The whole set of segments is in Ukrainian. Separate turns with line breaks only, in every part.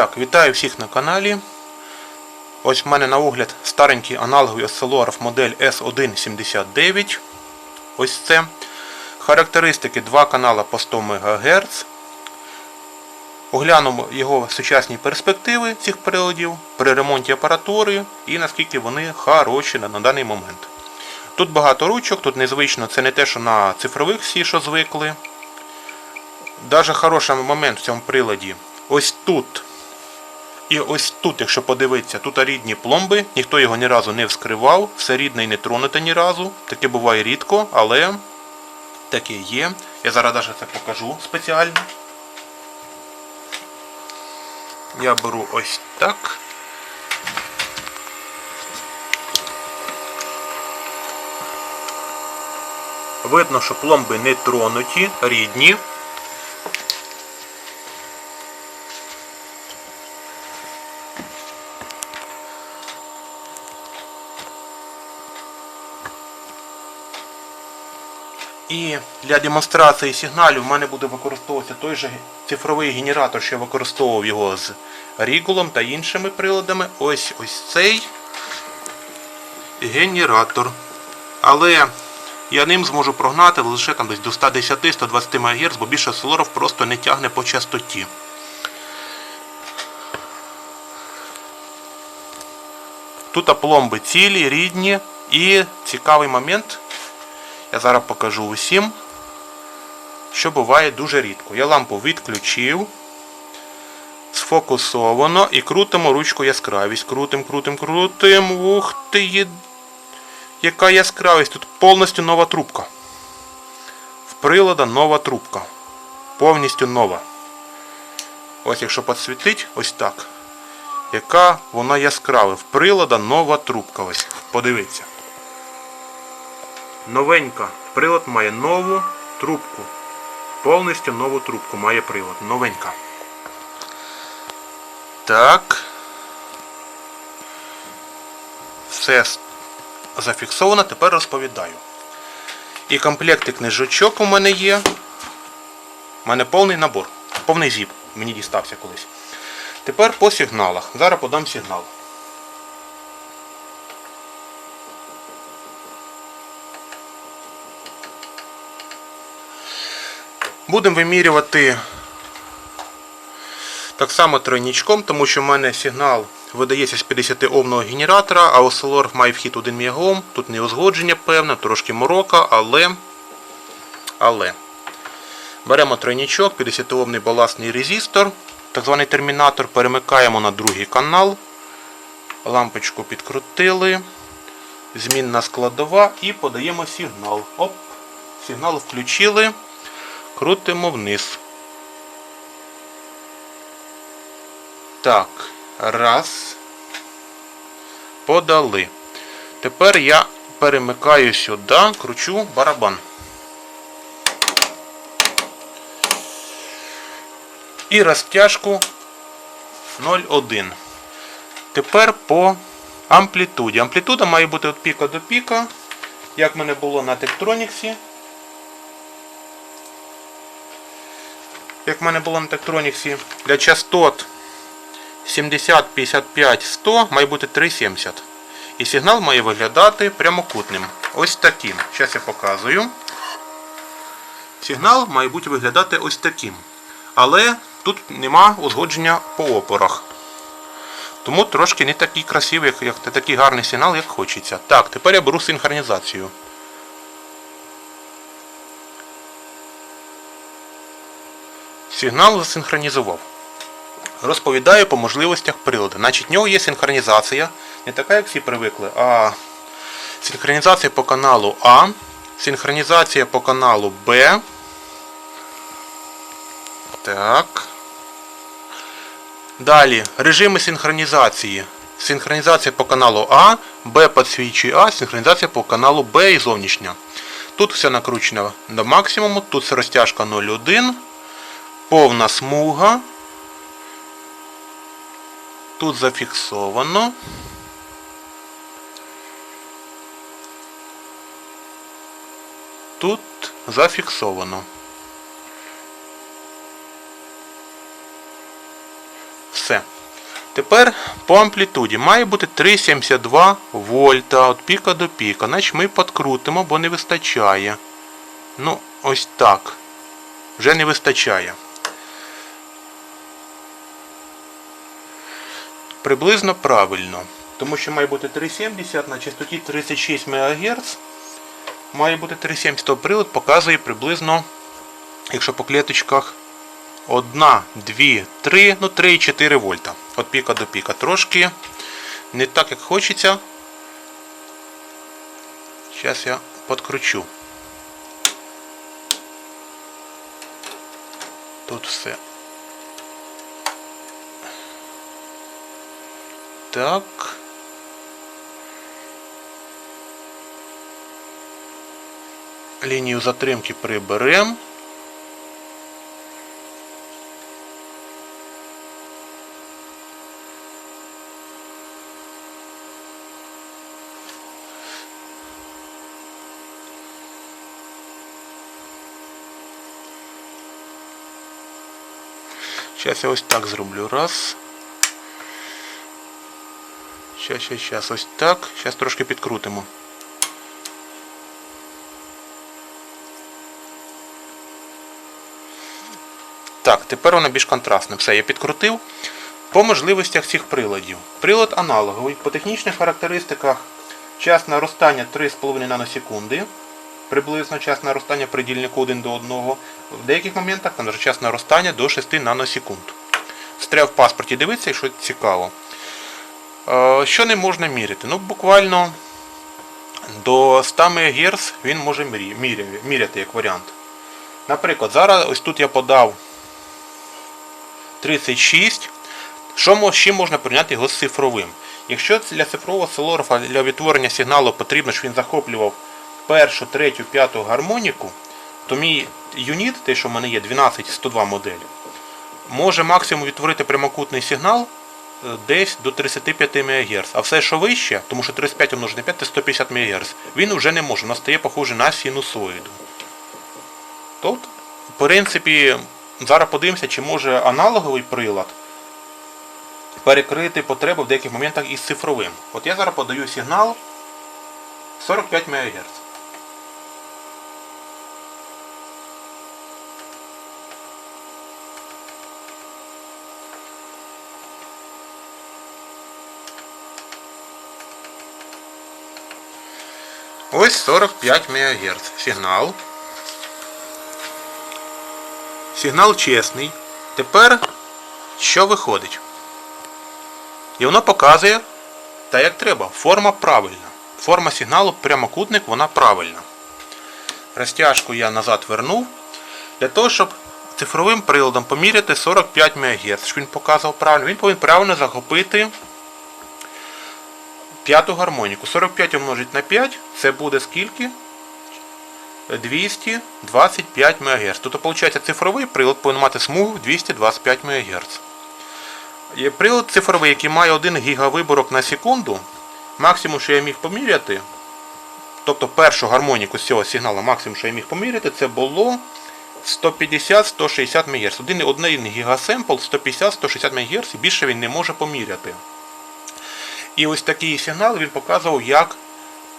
Так, вітаю всіх на каналі. Ось в мене на огляд старенький аналоговий осцилограф модель S179. Ось це. Характеристики 2 канала по 100 МГц. Оглянемо його сучасні перспективи цих приладів при ремонті апаратури і наскільки вони хороші на даний момент. Тут багато ручок, тут незвично, це не те, що на цифрових всі, що звикли. Даже хороший момент в цьому приладі. Ось тут. І ось тут, якщо подивитися, тут рідні пломби, ніхто його ні разу не вскривав, все рідне і не тронуте ні разу. Таке буває рідко, але таке є. Я зараз навіть це покажу спеціально. Я беру ось так. Видно, що пломби не тронуті, рідні. І для демонстрації сигналів в мене буде використовуватися той же цифровий генератор, що я використовував його з Рігулом та іншими приладами. Ось ось цей генератор. Але я ним зможу прогнати лише там десь до 110-120 МГц, бо більше солоров просто не тягне по частоті. Тут пломби цілі, рідні і цікавий момент. Я зараз покажу усім, що буває дуже рідко. Я лампу відключив, сфокусовано і крутимо ручку яскравість. Крутим, крутим, крутим. Ух ти, є... яка яскравість. Тут повністю нова трубка. В прилада нова трубка. Повністю нова. Ось якщо підсвітить, ось так. Яка вона яскрава. В прилада нова трубка. Ось. Подивіться. Новенька. Прилад має нову трубку. Повністю нову трубку має прилад. Новенька. Так. Все зафіксовано. Тепер розповідаю. І комплекти книжечок у мене є. У мене повний набор. Повний зіп. Мені дістався колись. Тепер по сигналах. Зараз подам сигнал. Будемо вимірювати так само тройничком, тому що в мене сигнал видається з 50 омного генератора, а осцилограф має вхід 1 МОм. Тут не узгодження певне, трошки морока, але. але. Беремо тройничок, 50 омний балансний резистор, так званий термінатор, перемикаємо на другий канал. Лампочку підкрутили. Змінна складова і подаємо сигнал. Оп, сигнал включили. Крутимо вниз. Так, раз. Подали. Тепер я перемикаю сюди, кручу барабан. І розтяжку 0,1. Тепер по амплітуді. Амплітуда має бути від піка до піка, як в мене було на Tektronix. Як в мене було на Tektronix, для частот 70, 55, 100 має бути 3,70. І сигнал має виглядати прямокутним. Ось таким. Зараз я показую. Сигнал має бути виглядати ось таким. Але тут нема узгодження по опорах. Тому трошки не такий красивий, як, як такий гарний сигнал, як хочеться. Так, тепер я беру синхронізацію. Сигнал засинхронізував. Розповідаю по можливостях приладу. Значить, в нього є синхронізація. Не така, як всі привикли, а синхронізація по каналу А, синхронізація по каналу Б. Так. Далі режими синхронізації. Синхронізація по каналу А, Б підсвічує А, синхронізація по каналу Б і зовнішня. Тут все накручено до максимуму, тут все розтяжка 0,1 повна смуга. Тут зафіксовано. Тут зафіксовано. Все. Тепер по амплітуді має бути 3,72 вольта від піка до піка. Значить ми підкрутимо, бо не вистачає. Ну, ось так. Вже не вистачає. Приблизно правильно. Тому що має бути 3,70 на частоті 36 МГц. Має бути 3,70. То прилад показує приблизно, якщо по клеточках, 1, 2, 3, ну 3,4 вольта. Від піка до піка. Трошки не так, як хочеться. Зараз я подкручу. Тут все. Так. Лінію затримки приберемо. Зараз я ось так зроблю. Раз. Щас, щас, щас. Ось так. Зараз трошки підкрутимо. Так, тепер воно більш контрастне. Все, я підкрутив. По можливостях цих приладів. Прилад аналоговий. По технічних характеристиках час наростання 3,5 наносекунди. Приблизно час наростання при дільнику 1 до 1. В деяких моментах там вже час наростання до 6 наносекунд. Стрел в паспорті дивитися, що цікаво. Е, Що не можна міряти? Ну, буквально до 100 МГц він може міряти як варіант. Наприклад, зараз ось тут я подав 36. Що чим можна порівняти його з цифровим? Якщо для цифрового осцилографа для відтворення сигналу потрібно, щоб він захоплював першу, третю, п'яту гармоніку, то мій юніт, те, що в мене є 12102 модель, може максимум відтворити прямокутний сигнал десь до 35 МГц. А все, що вище, тому що 35 умножити на 5 це 150 МГц, він вже не може, воно стає похоже на синусоїду. Тут, в принципі, зараз подивимося, чи може аналоговий прилад перекрити потреби в деяких моментах із цифровим. От я зараз подаю сигнал 45 МГц. Ось 45 МГц сигнал. Сигнал чесний. Тепер що виходить? І воно показує так, як треба. Форма правильна. Форма сигналу прямокутник, вона правильна. Розтяжку я назад вернув. Для того, щоб цифровим приладом поміряти 45 МГц, щоб він показував правильно, він повинен правильно захопити п'яту гармоніку. 45 умножить на 5, це буде скільки? 225 МГц. Тобто, виходить, цифровий прилад повинен мати смугу 225 МГц. Прилад цифровий, який має 1 гігавиборок на секунду. Максимум, що я міг поміряти, тобто першу гармоніку з цього сигналу, максимум, що я міг поміряти, це було 150-160 МГц. Один, один гігасемпл 150-160 МГц і більше він не може поміряти. І ось такий сигнал він показував як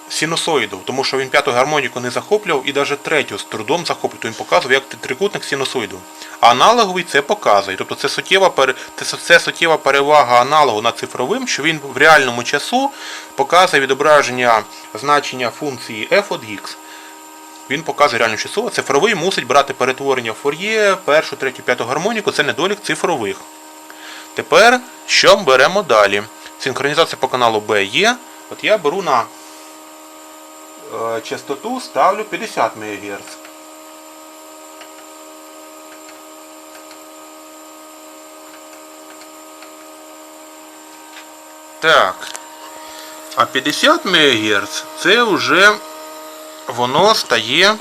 синусоїду, тому що він п'яту гармоніку не захоплював і навіть третю з трудом захоплював, то він показував як трикутник синусоїду. А аналоговий це показує. Тобто це суттєва, це, суттєва перевага аналогу над цифровим, що він в реальному часу показує відображення значення функції f от x. Він показує реальну часу, а цифровий мусить брати перетворення в фур'є, першу, третю, п'яту гармоніку, це недолік цифрових. Тепер що беремо далі? Синхронізація по каналу B є. От я беру на е, частоту, ставлю 50 МГц. Так. А 50 МГц це вже воно стає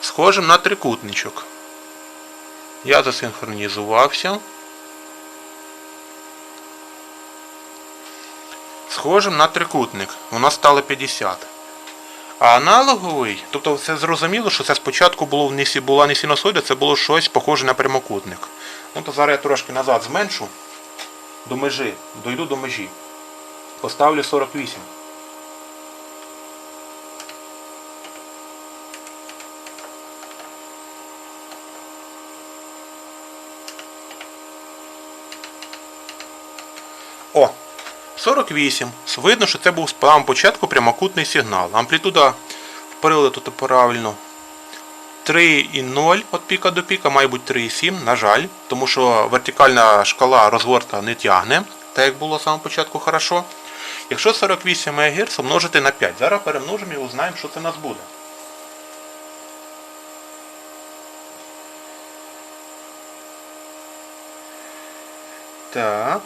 схожим на трикутничок. Я засинхронізувався. Схожим на трикутник. Воно стало 50. А аналоговий, тобто це зрозуміло, що це спочатку було не нісі, була не синусоїда, це було щось похоже на прямокутник. Ну то зараз я трошки назад зменшу. до межі, дойду до межі. Поставлю 48. 48. Видно, що це був з самого початку прямокутний сигнал. Амплітуда впарили тут правильно 3,0 від піка до піка, має бути 3,7, на жаль, тому що вертикальна шкала розгорта не тягне, так як було з самого початку хорошо. Якщо 48 МГц умножити на 5, зараз перемножимо і узнаємо, що це у нас буде. Так,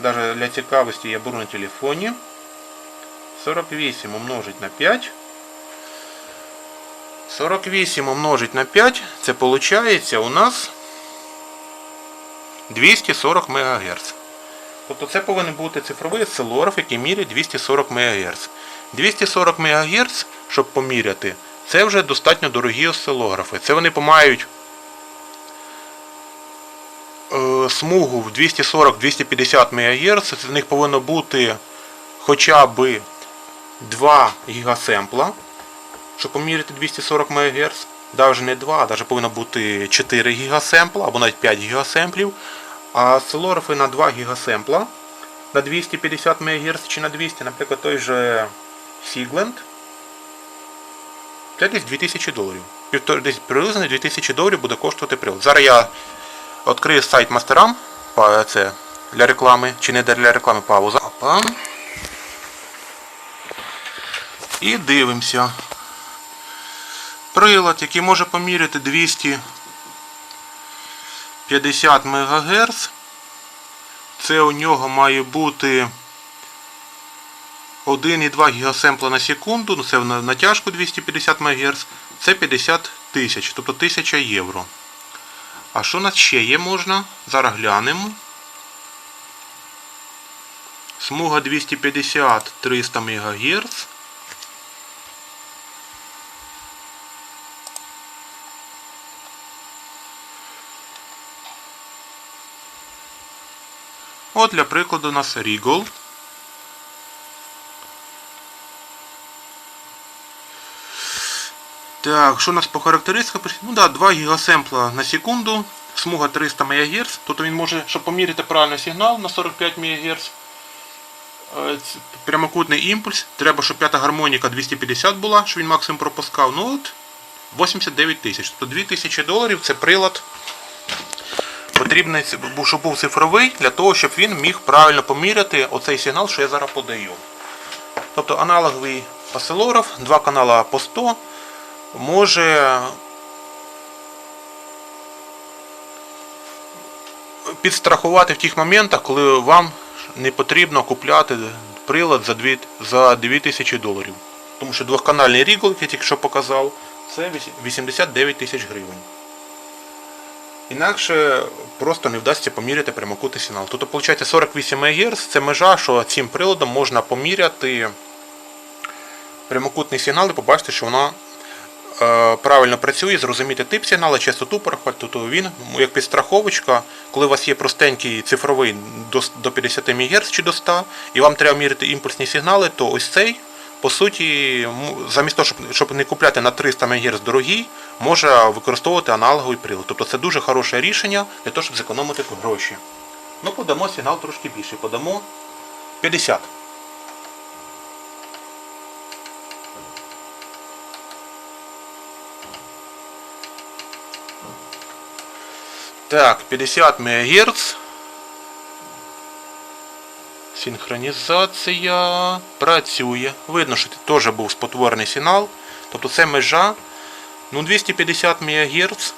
даже для цікавості я беру на телефоні. 48 умножить на 5. 48 умножить на 5, це виходить у нас 240 МГц. Тобто це повинен бути цифровий осцилограф, який міряє 240 МГц. 240 МГц, щоб поміряти, це вже достатньо дорогі осцилографи. Це вони помають смугу в 240-250 МГц. З них повинно бути хоча б 2 гігасемпла щоб поміряти 240 МГц, навіть не 2, а навіть повинно бути 4 гігасемпла або навіть 5 гігасемплів. А осцилографи на 2 гігасемпла на 250 МГц чи на 200, наприклад, той же Sigland, це десь 2000 доларів. Десь приблизно 2000 доларів буде коштувати прилад. Зараз я відкрию сайт мастерам, це для реклами, чи не для реклами пауза. Опа. І дивимося прилад, який може поміряти 250 МГц. Це у нього має бути 1,2 ГСМ на секунду, ну це на натяжку 250 МГц, це 50 тисяч, тобто 1000 євро. А що нас ще є можна? Зараз глянемо. Смуга 250-300 МГц. От для прикладу у нас Regal. Так, що у нас по характеристиках? Ну да, 2 гігасемпла на секунду, смуга 300 МГц. Тобто він може, щоб поміряти правильний сигнал на 45 МГц. е, Прямокутний імпульс. Треба, щоб п'ята гармоніка 250 була, щоб він максимум пропускав. Ну от 89 тисяч. Тобто 2000 доларів це прилад потрібний, щоб був цифровий, для того, щоб він міг правильно поміряти оцей сигнал, що я зараз подаю. Тобто аналоговий осцилограф, два канала по 100, може підстрахувати в тих моментах, коли вам не потрібно купляти прилад за 2 за 2000 доларів. Тому що двохканальний рігл, як я тільки що показав, це 89 тисяч гривень. Інакше просто не вдасться поміряти прямокутний сигнал. Тут, виходить, 48 МГц це межа, що цим приладом можна поміряти прямокутний сигнал і побачити, що вона правильно працює, зрозуміти тип сигналу, частоту переходу. Тобто він, як підстраховочка, коли у вас є простенький цифровий до, 50 МГц чи до 100, і вам треба міряти імпульсні сигнали, то ось цей, по суті, замість того, щоб не купляти на 300 МГц дорогий, може використовувати аналоговий прилад. Тобто це дуже хороше рішення для того, щоб зекономити гроші. Ну, подамо сигнал трошки більше, подамо 50. Так, 50 МГц. Синхронізація працює. Видно, що це теж був спотворений сигнал. Тобто це межа. Ну, 250 МГц.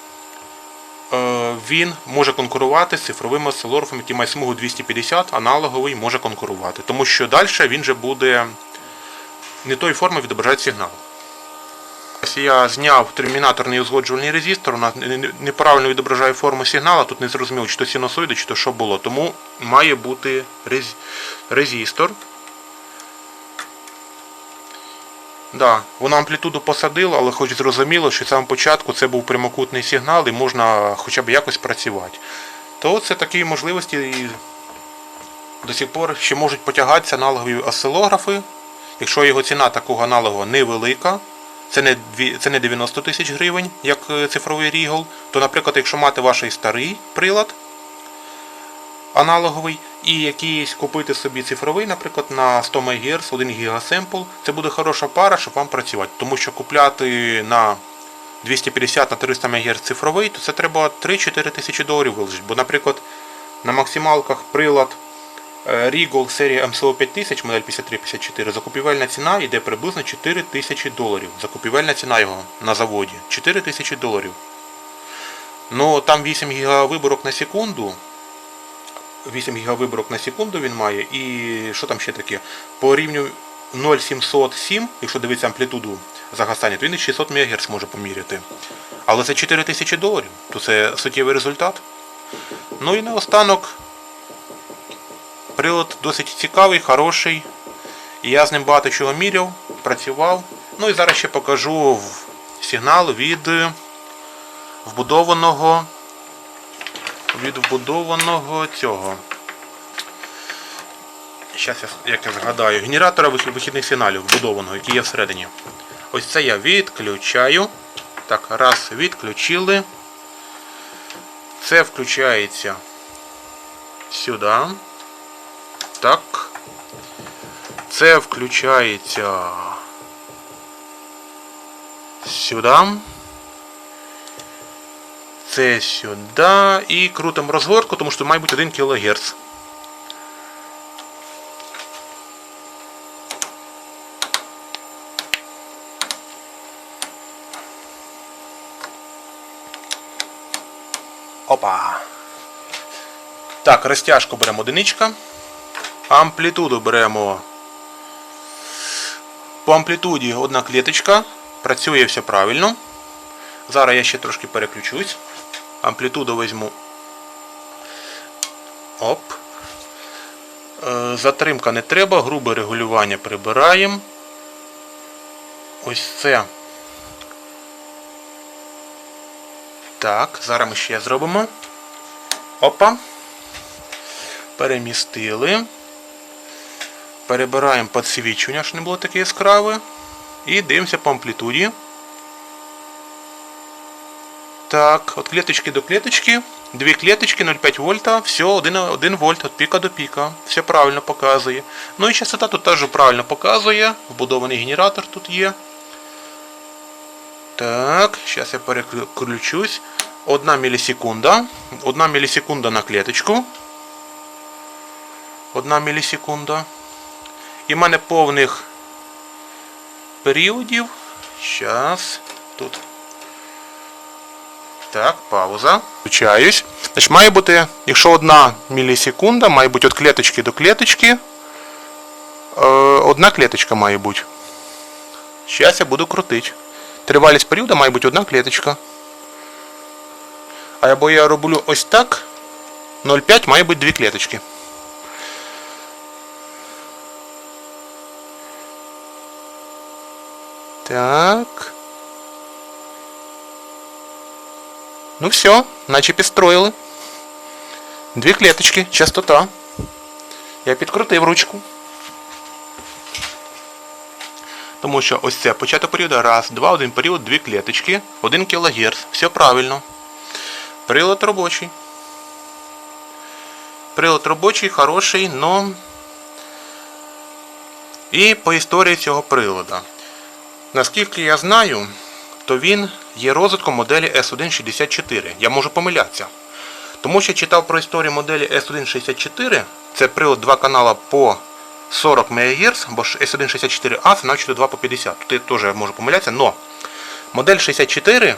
Е, він може конкурувати з цифровим осцилографом, який має смугу 250, аналоговий може конкурувати. Тому що далі він же буде не тої форми відображати сигнал. Я зняв термінаторний узгоджувальний резистор, у нас не- не- неправильно відображає форму сигнала, тут не зрозуміло, чи то синусоїди, чи то що було. Тому має бути рез... резистор. Да, воно амплітуду посадило, але хоч зрозуміло, що з самого початку це був прямокутний сигнал і можна хоча б якось працювати. То це такі можливості і до сих пор ще можуть потягатися аналогові осцилографи. Якщо його ціна такого аналогу невелика, це не, це не 90 тисяч гривень, як е, цифровий Рігл, то, наприклад, якщо мати ваш старий прилад аналоговий і якийсь купити собі цифровий, наприклад, на 100 МГц, 1 гігасемпл, це буде хороша пара, щоб вам працювати. Тому що купляти на 250 на 300 МГц цифровий, то це треба 3-4 тисячі доларів виложити. Бо, наприклад, на максималках прилад Regal серії MCO 5000, модель 5354, закупівельна ціна йде приблизно 4 тисячі доларів. Закупівельна ціна його на заводі 4 тисячі доларів. Ну там 8 ГБ виборок на секунду. 8 ГБ виборок на секунду він має. І що там ще таке? По рівню 0,707, якщо дивитися амплітуду загасання, то він і 600 МГц може поміряти. Але це 4 тисячі доларів, то це суттєвий результат. Ну і наостанок прилад досить цікавий, хороший. І я з ним багато чого міряв, працював. Ну і зараз ще покажу сигнал від вбудованого від вбудованого цього. Зараз я, як я згадаю, генератора вихідних сигналів вбудованого, який є всередині. Ось це я відключаю. Так, раз, відключили. Це включається сюди. Так. Це включається сюди. Це сюди. І крутимо розгортку, тому що має бути 1 кГц. Опа. Так, розтяжку беремо одиничка. Амплітуду беремо. По амплітуді одна клеточка. Працює все правильно. Зараз я ще трошки переключусь. Амплітуду візьму. Оп. Е, Затримка не треба, грубе регулювання прибираємо. Ось це. Так, зараз ми ще зробимо. Опа. Перемістили. Перебираємо підсвічування, щоб не було таке яскраве. І дивимося по амплітуді. Так, от клеточки до клеточки. Дві клеточки 0,5 вольта, все, 1, 1 вольт від піка до піка. Все правильно показує. Ну і частота тут теж правильно показує. Вбудований генератор тут є. Так, зараз я переключусь. Одна мілісекунда. Одна мілісекунда на клеточку. Одна мілісекунда. І в мене повних періодів. Зараз. Тут. Так, пауза. Включаюсь. Значить, має бути, якщо одна мілісекунда, має бути від клеточки до клеточки. Е, одна клеточка має бути. Зараз я буду крутити. Тривалість періоду має бути одна клеточка. Або я роблю ось так. 0,5 має бути дві клеточки. Так. Ну все, наче підстроїли. Дві клеточки, частота. Я підкрутив ручку. Тому що ось це початок періоду. Раз, два, один період, дві клеточки, 1 кГц. Все правильно. Прилад робочий. Прилад робочий, хороший, но. І по історії цього прилада. Наскільки я знаю, то він є розвитком моделі S164. Я можу помилятися. Тому що я читав про історію моделі S164, це прилад 2 канала по 40 МГц, бо ж S164A це начебто 2 по 50. Тут я теж можу помилятися, но модель 64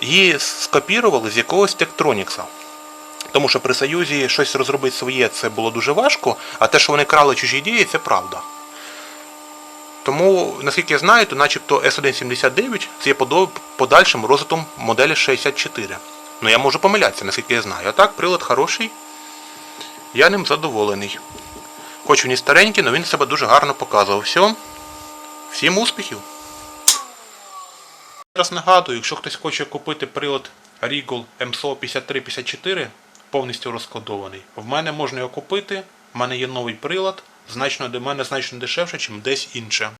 її скопірували з якогось Tektronix. Тому що при Союзі щось розробити своє це було дуже важко, а те, що вони крали чужі ідеї, це правда. Тому, наскільки я знаю, то начебто S179 це є подальшим розвитком моделі 64. Ну я можу помилятися, наскільки я знаю. А так, прилад хороший. Я ним задоволений. Хоч він і старенький, але він себе дуже гарно показував. Все. Всім успіхів! Зараз нагадую, якщо хтось хоче купити прилад Regal MSO 5354 повністю розкладований, в мене можна його купити. в мене є новий прилад, значно для мене значно дешевше, ніж десь інше.